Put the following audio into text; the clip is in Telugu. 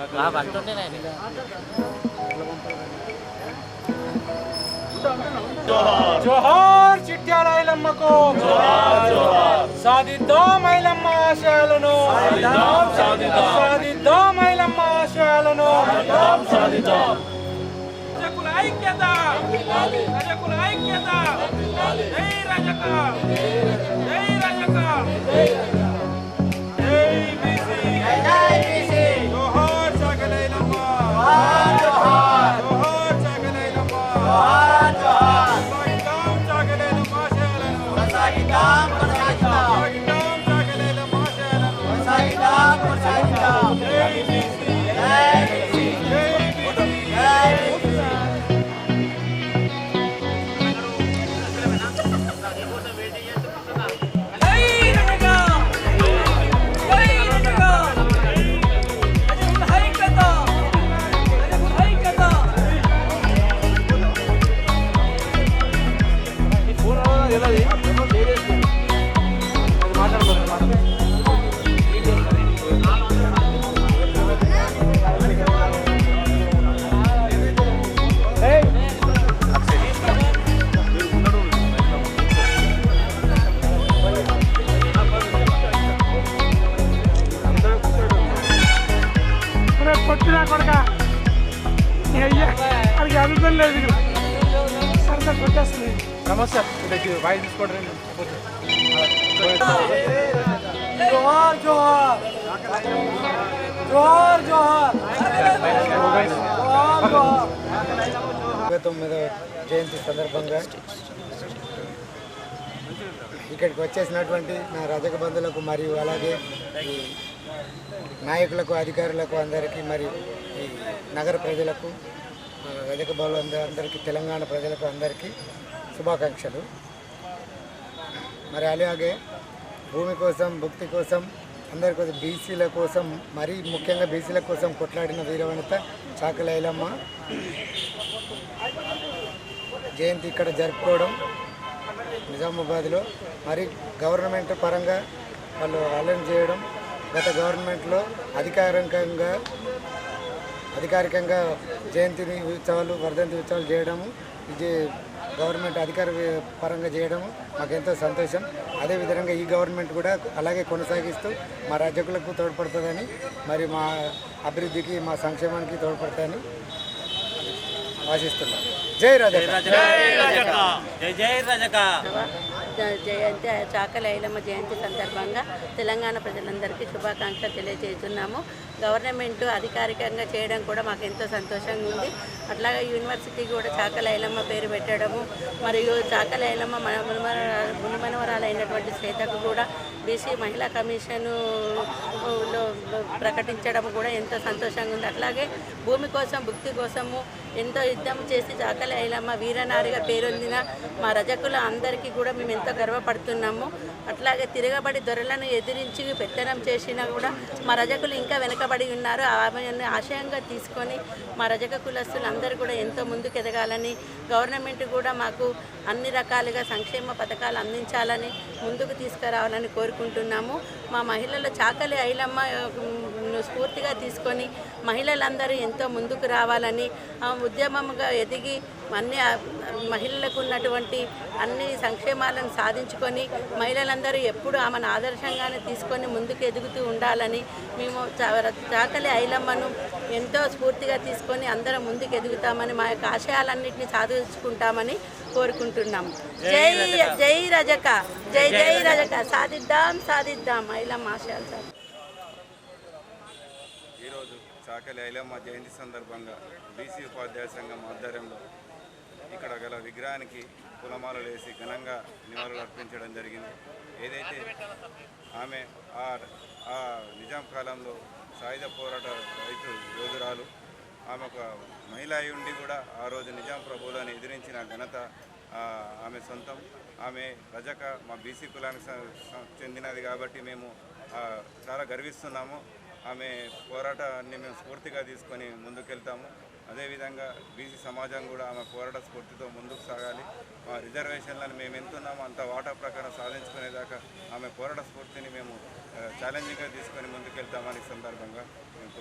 అంటుండే జోహార్ చిట్యాల ఐలమ్మకు సాధిద్దాం ఐలమ్మ ఆశయాలను. సాధిద్దాం ఐలమ్మ ఆశయాలను. రజకుల ఐక్యత. రజకుల ఐక్యత. జై రజక. జై రజక. సాగిద్దాం సాగలైలమ్మ ఆశయాలను జై బీసీ కొట్టినా కొడక అయ్యా అది అర్థం లేదు సరదా కొట్టేస్తుంది. నమస్తే. ఇక్కడికి వాయిస్ తీసుకోవడం జోహార్ జోహార్. జోహార్ జోహార్. జోహార్ జోహార్. ఇరవై తొమ్మిదవ జయంతి సందర్భంగా ఇక్కడికి వచ్చేసినటువంటి నా రజక బంధువులకు మరియు అలాగే నాయకులకు అధికారులకు అందరికీ మరియు ఈ నగర ప్రజలకు వెదక రజక అందరికీ తెలంగాణ ప్రజలకు అందరికీ శుభాకాంక్షలు. మరి అలాగే భూమి కోసం భక్తి కోసం అందరి కోసం బీసీల కోసం మరీ ముఖ్యంగా బీసీల కోసం కొట్లాడిన వీరవనిత చాకలైలమ్మ జయంతి ఇక్కడ జరుపుకోవడం నిజామాబాద్లో మరి గవర్నమెంట్ పరంగా వాళ్ళు అలర్న్ చేయడం గత గవర్నమెంట్లో అధికారికంగా అధికారికంగా జయంతిని ఉత్సవాలు వర్ధంతి ఉత్సవాలు చేయడము ఇది గవర్నమెంట్ అధికార పరంగా చేయడము మాకు ఎంతో సంతోషం. అదేవిధంగా ఈ గవర్నమెంట్ కూడా అలాగే కొనసాగిస్తూ మా రజకులకు తోడ్పడుతుందని మరి మా అభివృద్ధికి మా సంక్షేమానికి తోడ్పడతాయని ఆశిస్తున్నాను జై రాజా జై జై రజక జ- జయంతి చాకలి ఐలమ్మ జయంతి సందర్భంగా తెలంగాణ ప్రజలందరికీ శుభాకాంక్షలు తెలియజేస్తున్నాము. గవర్నమెంట్ అధికారికంగా చేయడం కూడా మాకు ఎంతో సంతోషంగా ఉంది. అట్లాగే యూనివర్సిటీ కూడా చాకలైలమ్మ పేరు పెట్టడము మరియు చాకలైలమ్మ మన మునుమనవరాలైనటువంటి మునిమనవరాలైనటువంటి శ్వేతకు కూడా బీసీ మహిళా కమిషను లో ప్రకటించడం కూడా ఎంతో సంతోషంగా ఉంది. అట్లాగే భూమి కోసం భుక్తి కోసము ఎంతో యుద్ధం చేసి చాకలి ఐలమ్మ వీరనారిగా పేరొందిన మా రజకుల అందరికీ కూడా మేము ఎంతో గర్వపడుతున్నాము. అట్లాగే తిరగబడి దొరలను ఎదిరించి పెత్తనం చేసినా కూడా మా రజకులు ఇంకా వెనక పడి ఉన్నారు. ఆమెను ఆశయంగా తీసుకొని మా రజక కులస్తులందరూ కూడా ఎంతో ముందుకు ఎదగాలని గవర్నమెంట్ కూడా మాకు అన్ని రకాలుగా సంక్షేమ పథకాలు అందించాలని ముందుకు తీసుకురావాలని కోరుకుంటున్నాము. మా మహిళల చాకలి ఐలమ్మ ఉమ్, స్ఫూర్తిగా తీసుకొని మహిళలందరూ ఎంతో ముందుకు రావాలని ఉద్యమంగా ఎదిగి అన్ని మహిళలకు ఉన్నటువంటి అన్ని సంక్షేమాలను సాధించుకొని మహిళలందరూ ఎప్పుడు ఆమెను ఆదర్శంగానే తీసుకొని ముందుకు ఎదుగుతూ ఉండాలని మేము చాకలి ఐలమ్మను ఎంతో స్ఫూర్తిగా తీసుకొని అందరం ముందుకు ఎదుగుతామని మా యొక్క ఆశయాలన్నింటినీ సాధించుకుంటామని కోరుకుంటున్నాము జై జై రజక. జై జై రజక. సాధిద్దాం సాధిద్దాం. ఐలమ్మ ఆశయాలు సాధిద్దాం. చాకలి ఐలమ్మ జయంతి సందర్భంగా బీసీ ఉపాధ్యాయ సంఘం ఆధ్వర్యంలో ఇక్కడ గల విగ్రహానికి కులమాలలు వేసి ఘనంగా నివాళులు అర్పించడం జరిగింది. ఏదైతే ఆమె ఆ ఆ నిజాం కాలంలో సాయుధ పోరాట రైతు యోధురాలు ఆమె ఒక మహిళ అయి ఉండి కూడా ఆ రోజు నిజాం ప్రభువులను ఎదిరించిన ఘనత ఆమె సొంతం. ఆమె రజక మా బీసీ కులానికి చెందినది కాబట్టి మేము చాలా గర్విస్తున్నాము. ఆమె పోరాటాన్ని మేము స్ఫూర్తిగా తీసుకొని ముందుకెళ్తాము. అదేవిధంగా బీసీ సమాజం కూడా ఆమె పోరాట స్ఫూర్తితో ముందుకు సాగాలి. మా రిజర్వేషన్లను మేము ఎంతున్నామో అంత వాటా ప్రకారం సాధించుకునేదాకా ఆమె పోరాట స్ఫూర్తిని మేము ఛాలెంజింగ్గా తీసుకొని ముందుకెళ్తామని సందర్భంగా మేము